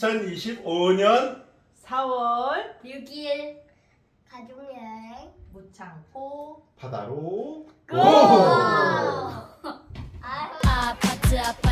2025년 4월 6일 가족여행 무창포 바다로 고! 아파트 아파트 아파트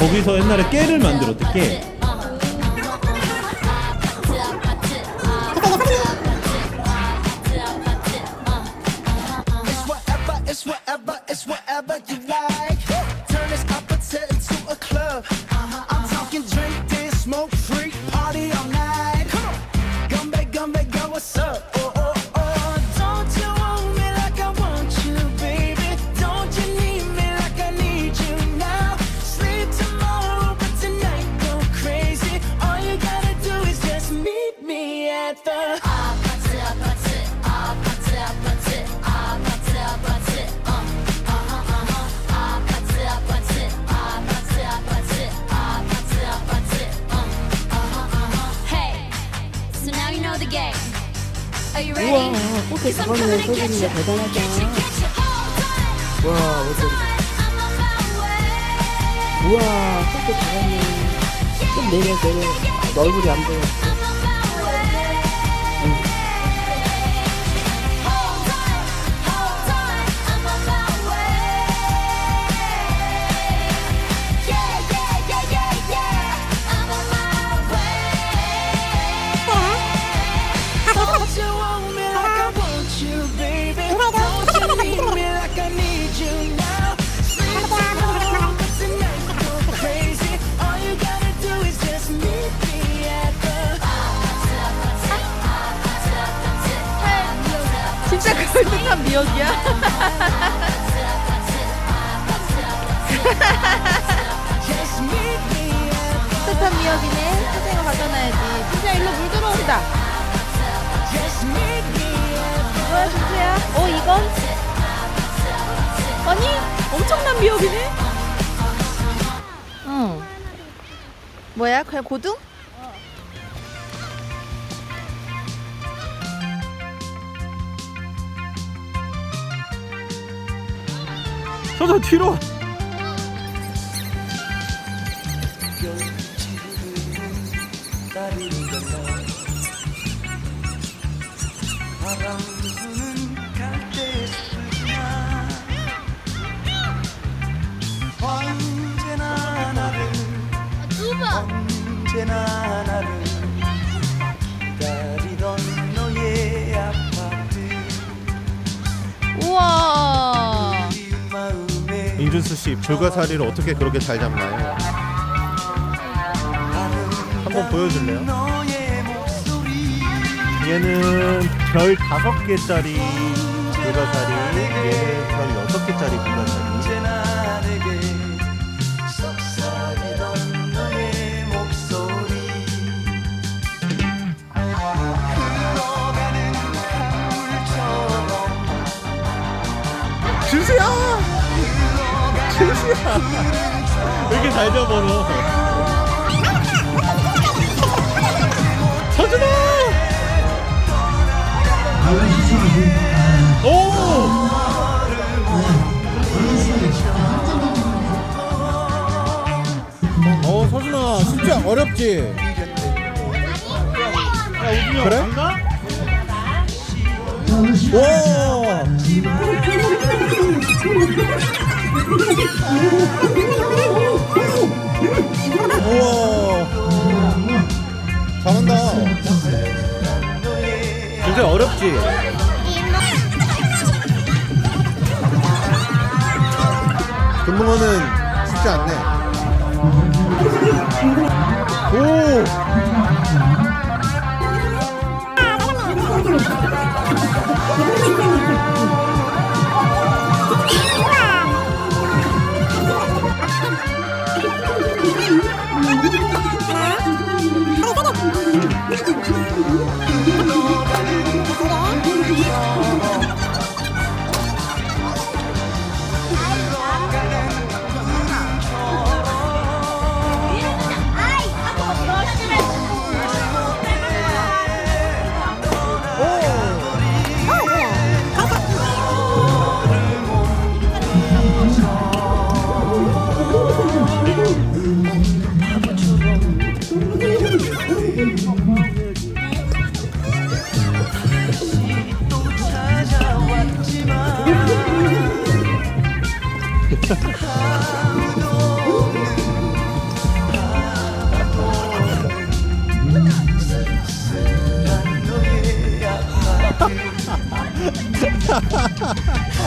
거기서 옛날에 깨를 만들었대 깨 what's up? Hey, so now you know the game. Are you ready? 우와, 꽃게 'Cause I'm coming get 소진이가 you. 대단하다. Get you, get you all 와, 어째. I'm on my way. 우와, 꽃게 잡았네. 좀 내려, 내려. 너 얼굴이 안 보여. I'm at 따뜻한 미역이네. 선생가 가져놔야지. 진짜 일로 물 들어온다. 뭐야 준수야? 어 이건? 아니 엄청난 미역이네. 응. 뭐야 그냥 고등? 서서 뒤로. 바람 부는 갈대숲이나 언제나 나를 언제나 나를 기다리던 너의 아파트. 우와. 이 임준수 씨 불가사리를 어떻게 그렇게 잘 잡나요? 한번 보여줄래요? 얘는 별 다섯 개짜리 불가사리, 얘는 별 여섯 개짜리 불가사리. 언제나 왜 이렇게 잘 잡아 너? 서준아! 오! 어 서준아 진짜 어렵지? 그래? 와! 우와. 잘한다. 진짜 어렵지? 금붕어는 쉽지 않네. 오 ハハハハ!